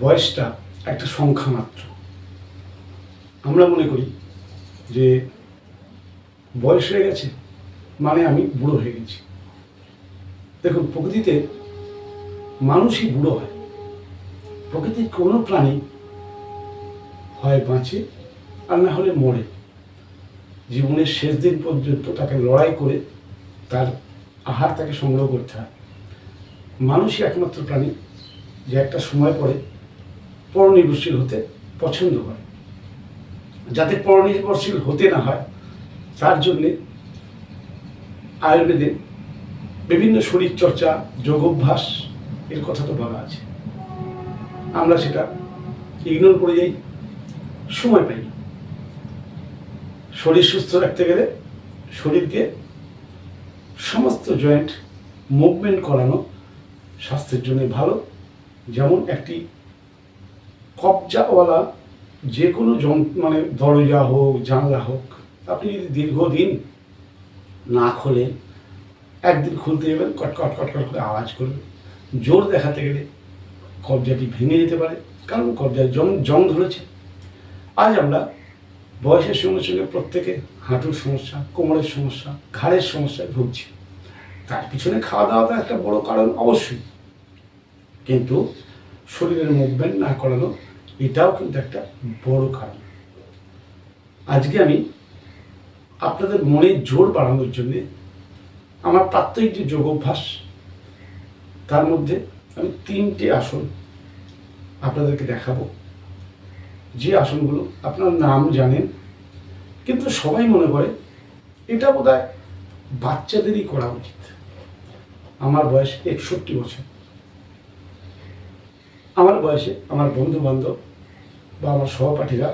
বয়সটা একটা সংখ্যা মাত্র। আমরা মনে করি যে বয়স হয়ে গেছে মানে আমি বুড়ো হয়ে গেছি। দেখুন, প্রকৃতিতে মানুষই বুড়ো হয়। প্রকৃতির কোনো প্রাণী হয় বাঁচে আর না হলে মরে। জীবনের শেষ দিন পর্যন্ত তাকে লড়াই করে তার আহার তাকে সংগ্রহ করতে হয়। মানুষই একমাত্র প্রাণী যে একটা সময় পরে পরনির্ভরশীল হতে পছন্দ করে। যাতে পরনির্ভরশীল হতে না হয়, তার জন্যে আয়ুর্বেদে বিভিন্ন শরীরচর্চা, যোগাভ্যাস এর কথা তো বলা আছে। আমরা সেটা ইগনোর করে যাই, সময় পাই। শরীর সুস্থ রাখতে গেলে শরীরকে সমস্ত জয়েন্ট মুভমেন্ট করানো স্বাস্থ্যের জন্য ভালো। যেমন একটি কবজাওয়ালা যে কোনো মানে দরজা হোক, জানলা হোক, আপনি যদি দীর্ঘদিন না খোলেন, একদিন খুলতে যাবেন, কট কট কট কট করে আওয়াজ করবে জোর দেখাতে গেলে কবজাটি ভেঙে যেতে পারে, কারণ কবজায় জং জং ধরেছে। আজ আমরা বয়সের সঙ্গে সঙ্গে প্রত্যেকে হাঁটুর সমস্যা, কোমরের সমস্যা, ঘাড়ের সমস্যায় ভুগছি। তার পিছনে খাওয়া দাওয়াটা একটা বড় কারণ অবশ্যই। কিন্তু শরীরের মুভমেন্ট না করানো এটাও কিন্তু একটা বড় কারণ। আজকে আমি আপনাদের মনের জোর বাড়ানোর জন্য আমার প্রাত্যহিক যে যোগ অভ্যাস, তার মধ্যে আমি তিনটে আসন আপনাদেরকে দেখাবো। যে আসনগুলো আপনার নাম জানেন, কিন্তু সবাই মনে করে এটা বোধ বাচ্চাদেরই করা উচিত। আমার বয়স একষট্টি বছর। আমার বয়সে আমার বন্ধু বান্ধব বা আমার সহপাঠীরা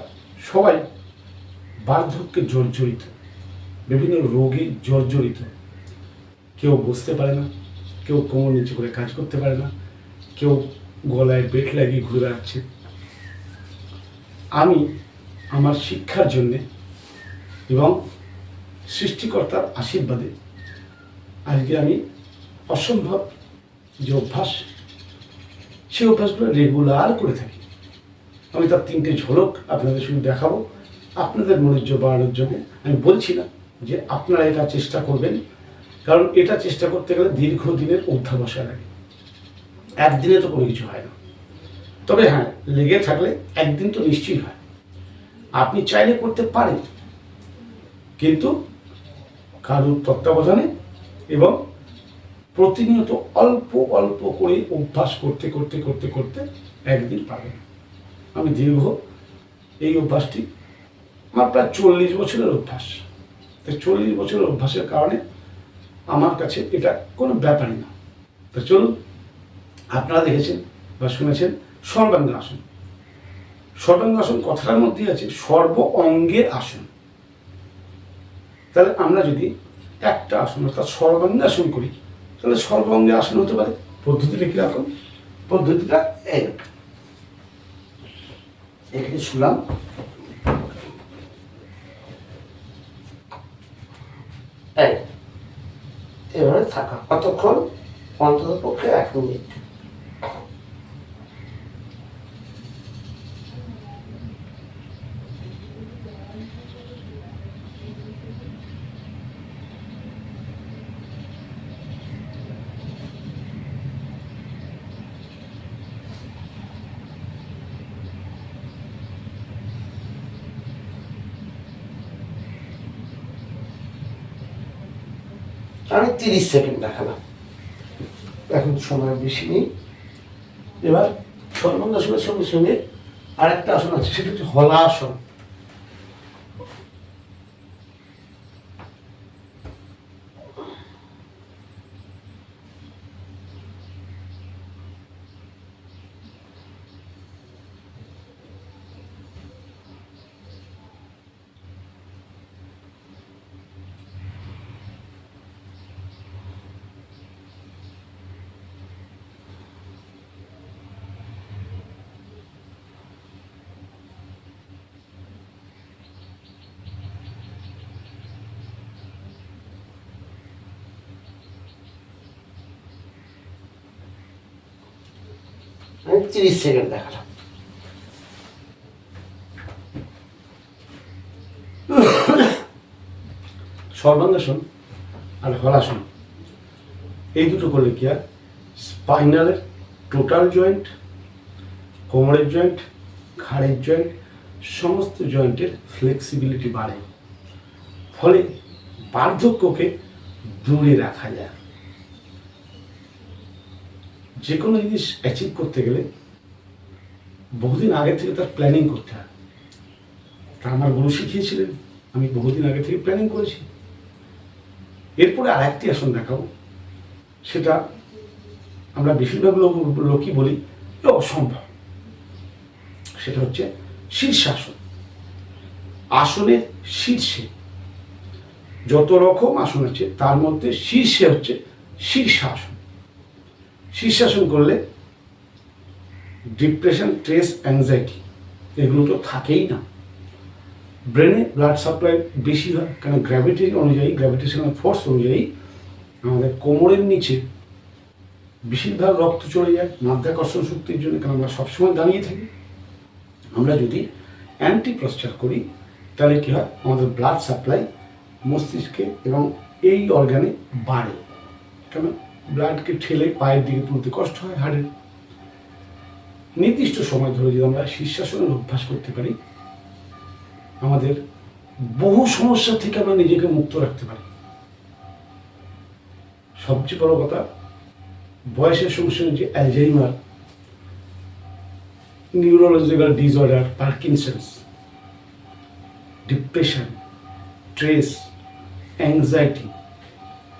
সবাই বার্ধক্যে জর্জরিত, বিভিন্ন রোগে জর্জরিত। কেউ বসতে পারে না, কেউ কোমর নিচু করে কাজ করতে পারে না, কেউ গলায় বেট লাগিয়ে ঘুরে বেড়াচ্ছে আমি আমার শিক্ষার জন্যে এবং সৃষ্টিকর্তার আশীর্বাদে আজকে আমি অসম্ভব যে অভ্যাস, সেই অভ্যাসগুলো রেগুলার করে থাকি। আমি তার তিনটে ঝলক আপনাদের সঙ্গে দেখাবো। আপনাদের জোর বাড়ানোর জন্য আমি বলছি না যে আপনারা এটা চেষ্টা করবেন, কারণ এটা চেষ্টা করতে গেলে দীর্ঘদিনের অধ্যাবসা লাগে একদিনে তো কোনো কিছু হয় না। তবে হ্যাঁ লেগে থাকলে একদিন তো নিশ্চয়ই হয়। আপনি চাইলে করতে পারেন, কিন্তু কারোর তত্ত্বাবধানে এবং প্রতিনিয়ত অল্প অল্প করে অভ্যাস করতে করতে করতে করতে একদিন পাবেন আমি দীর্ঘ এই অভ্যাসটি আমার প্রায় চল্লিশ বছরের অভ্যাস। তো চল্লিশ বছরের অভ্যাসের কারণে আমার কাছে এটা কোনো ব্যাপারই না। তো চলুন, আপনারা দেখেছেন বা শুনেছেন সর্বাঙ্গ আসন। সর্বাঙ্গ আসন কথাটার মধ্যে আছে সর্ব অঙ্গের আসন। তাহলে আমরা যদি একটা আসন অর্থাৎ সর্বাঙ্গে আসন করি, তাহলে সর্বাঙ্গে আসন হতে পারে পদ্ধতিটা কীরকম পদ্ধতিটা এই এখানে শুনলাম। এভাবে থাকা। কতক্ষণ? অন্তত পক্ষে এক মিনিট। আমি তিরিশ সেকেন্ড দেখালাম। এখন সময় বেশি নেই। এবার সর্বাঙ্গাসনের সঙ্গে সঙ্গে আরেকটা আসন আছে, সেটা হচ্ছে হলাসন। আমি তিরিশ সেকেন্ড দেখালাম। সর্বাঙ্গাসন আর হলাসন এই দুটো করলে কি আর স্পাইনালের টোটাল জয়েন্ট কোমরের জয়েন্ট ঘাড়ের জয়েন্ট সমস্ত জয়েন্টের ফ্লেক্সিবিলিটি বাড়ে। ফলে বার্ধক্যকে দূরে রাখা যায়। যে কোনো জিনিস অ্যাচিভ করতে গেলে বহুদিন আগে থেকে তার প্ল্যানিং করতে হয়। তা আমার গুরু শিখিয়েছিলেন, আমি বহুদিন আগে থেকে প্ল্যানিং করেছি। এরপরে আর একটি আসন দেখাবো সেটা আমরা বেশিরভাগ লোক, লোকই বলি অসম্ভব। সেটা হচ্ছে শীর্ষাসন। আসনের শীর্ষে, যত রকম আসন আছে, তার মধ্যে শীর্ষে হচ্ছে শীর্ষাসন। শীর্ষাসন করলে ডিপ্রেশন স্ট্রেস অ্যাংজাইটি এগুলো তো থাকেই না। ব্রেনে ব্লাড সাপ্লাই বেশি হয়, কারণ গ্র্যাভিটি অনুযায়ী গ্র্যাভিটেশনাল ফোর্স অনুযায়ী আমাদের কোমরের নিচে বেশিরভাগ রক্ত চলে যায়, মাধ্যাকর্ষণ শক্তির জন্য, কারণ আমরা সবসময় দাঁড়িয়ে থাকি। আমরা যদি অ্যান্টি প্রস্টার করি, তাহলে কী হয়? আমাদের ব্লাড সাপ্লাই মস্তিষ্কে এবং এই অর্গানে বাড়ে। কেন ব্লাডকে ঠেলে পায়ের দিকে তুলতে কষ্ট হয় হাড়ের। নির্দিষ্ট সময় ধরে যদি আমরা শীর্ষাসনের অভ্যাস করতে পারি, আমাদের বহু সমস্যা থেকে আমরা নিজেকে মুক্ত রাখতে পারি। সবচেয়ে বড় কথা, বয়সের সমস্যা হচ্ছে Alzheimer, neurological disorder, Parkinson's, depression, stress, anxiety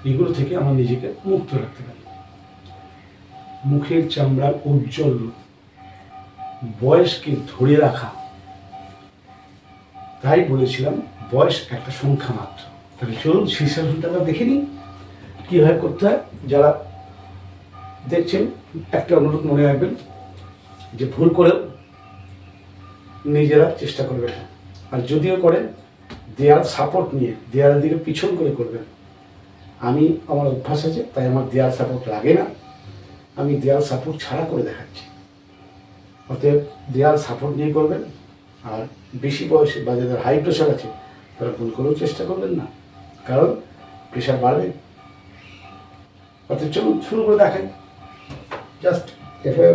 এগুলো থেকে আমরা নিজেকে মুক্ত রাখতে পারি। মুখের চামড়ার উজ্জ্বল বয়সকে ধরে রাখা। তাই বলেছিলাম, বয়স একটা সংখ্যা মাত্র। তাহলে চলুন শীর্ষাসনটা আমরা দেখে নিই, কীভাবে করতে হয়। যারা দেখছেন, একটা অনুরোধ মনে রাখবেন, যে ভুল করেও নিজেরা চেষ্টা করবেন আর যদিও করেন, দেয়াল সাপোর্ট নিয়ে, দেয়ালের দিকে পিছন করে করবেন। আমি আমার অভ্যাস আছে, তাই আমার দেয়াল সাপোর্ট লাগে না। আমি দেয়াল সাপোর্ট ছাড়া করে দেখাচ্ছি। অতএব দেয়াল সাপোর্ট নিয়ে করবেন, আর বেশি বয়সে বা যাদের হাই প্রেশার আছে, তারা ভুল করেও চেষ্টা করবেন না, কারণ প্রেশার বাড়বে। অতএব চলুন, শুরু করে দেখেন জাস্ট এভাবে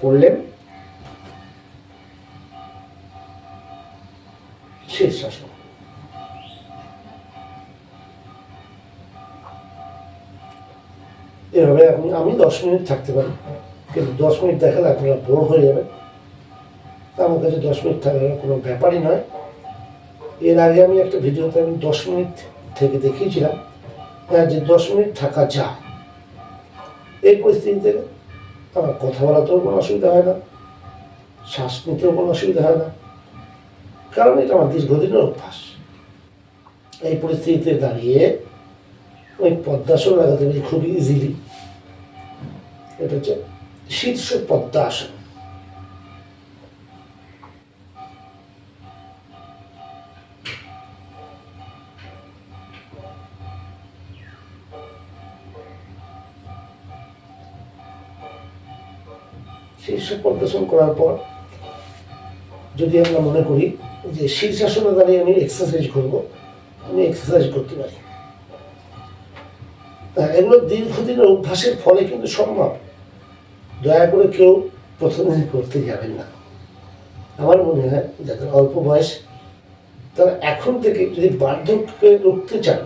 পড়লেন। শীর্ষাসন এভাবে আমি আমি দশ মিনিট থাকতে পারি। কিন্তু দশ মিনিট দেখালে আপনারা বোর হয়ে যাবেন আমার কাছে দশ মিনিট থাকার কোনো ব্যাপারই নয়। এর আগে আমি একটা ভিডিওতে আমি দশ মিনিট থেকে দেখিয়েছিলাম হ্যাঁ, যে দশ মিনিট থাকা যায় এই পরিস্থিতিতে আমার কথা বলাতেও কোনো অসুবিধা হয় না শ্বাস নিতেও কোনো অসুবিধা হয় না। কারণ এটা আমার দীর্ঘদিনের অভ্যাস। এই পরিস্থিতিতে দাঁড়িয়ে ওই পদ্মাসন লাগাতে পারি খুবই ইজিলি এটা হচ্ছে শীর্ষ পদ্মাসন শীর্ষ পদ্মাসন করার পর যদি আমরা মনে করি যে শীর্ষাসনে দাঁড়িয়ে আমি এক্সারসাইজ করব, আমি এক্সারসাইজ করতে পারি। এগুলো দীর্ঘদিনের অভ্যাসের ফলে কিন্তু সম্ভব। দয়া করে কেউ প্রথমে করতে যাবেন না। আমার মনে হয় যাদের অল্প বয়স, তারা এখন থেকে যদি বার্ধক্যকে রুখতে চান,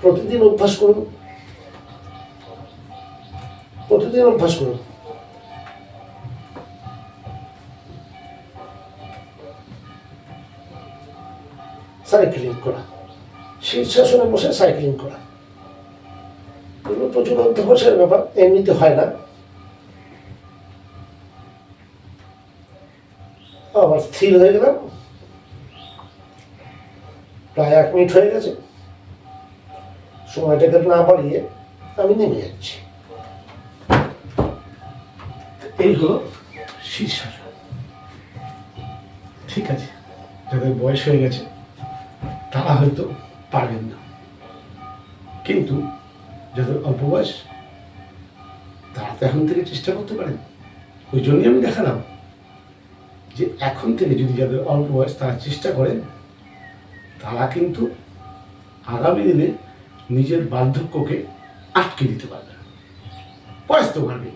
প্রতিদিন অভ্যাস করুন। প্রতিদিন অভ্যাস করুন। সাইক্লিং করা। শীর্ষাসনে বসে সাইক্লিং করা। ব্যাপার এমনিতে হয় না। আবার স্থির হয়ে গেলাম। প্রায় এক মিনিট হয়ে গেছে। সময়টাকে না বাড়িয়ে আমি নেমে যাচ্ছি। এই হলো শীর্ষাসন। ঠিক আছে, যাদের বয়স হয়ে গেছে, তারা হয়তো পারবেন না। কিন্তু যাদের অল্প বয়স, তারা তো এখন থেকে চেষ্টা করতে পারেন ওই জন্যই আমি দেখালাম যে এখন থেকে যদি যাদের অল্প বয়স তারা চেষ্টা করেন তারা কিন্তু আগামী দিনে নিজের বার্ধক্যকে আটকে দিতে পারবে। বয়স্ত পারবে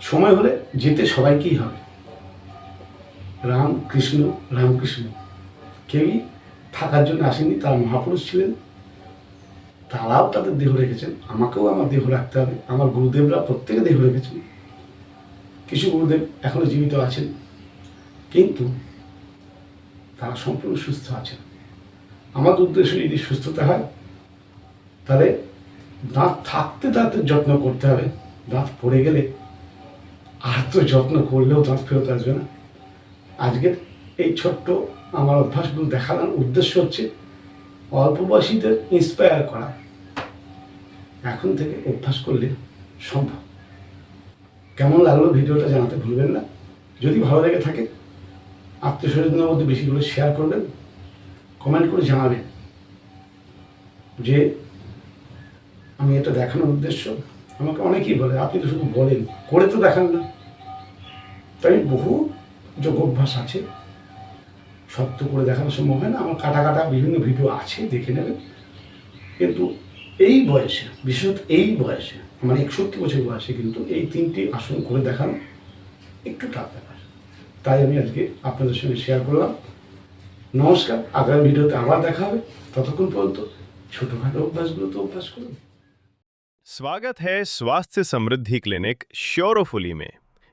সময় হলে যেতে সবাইকেই হবে। রাম, কৃষ্ণ, রামকৃষ্ণ। কেউই থাকার জন্য আসেনি তারা মহাপুরুষ ছিলেন। তারাও তাদের দেহ রেখেছেন, আমাকেও আমার দেহ রাখতে হবে, আমার গুরুদেবরা প্রত্যেকে দেহ রেখেছেন। কিছু গুরুদেব এখনও জীবিত আছেন, কিন্তু তারা সম্পূর্ণ সুস্থ আছেন। আমার উদ্দেশ্য যদি সুস্থতা হয়, তাহলে দাঁত থাকতে দাঁতের যত্ন করতে হবে, দাঁত পড়ে গেলে আর তো যত্ন করলেও দাঁত ফেরত আসবে না। আজকের এই ছোট্ট আমার অভ্যাসগুলো দেখানোর উদ্দেশ্য হচ্ছে অল্প বয়সীদের ইন্সপায়ার করা। এখন থেকে অভ্যাস করলে সম্ভব। কেমন লাগল ভিডিওটা জানাতে ভুলবেন না। যদি ভালো লেগে থাকে আত্মীয়স্বজনের মধ্যে বেশি করে শেয়ার করবেন কমেন্ট করে জানাবেন যে আমি এটা দেখানোর উদ্দেশ্য। আমাকে অনেকেই বলে, আপনি তো শুধু বলেন। করে তো দেখান না। তাই বহু যোগ অভ্যাস আছে। সব তো করে দেখানো সম্ভব হয় না আমার কাটা কাটা বিভিন্ন ভিডিও আছে দেখে নেবেন কিন্তু এই বয়সে বিশেষত এই বয়সে মানে একষট্টি বছর বয়সে কিন্তু এই তিনটি আসন করে দেখানো একটু টাফ ব্যাপার তাই আমি আজকে আপনাদের সঙ্গে শেয়ার করলাম নমস্কার আগামী ভিডিওতে আবার দেখা হবে ততক্ষণ পর্যন্ত ছোটোখাটো অভ্যাসগুলো তো অভ্যাস করুন स्वागत है स्वास्थ्य समृद्धि क्लिनिक श्योरोफुली में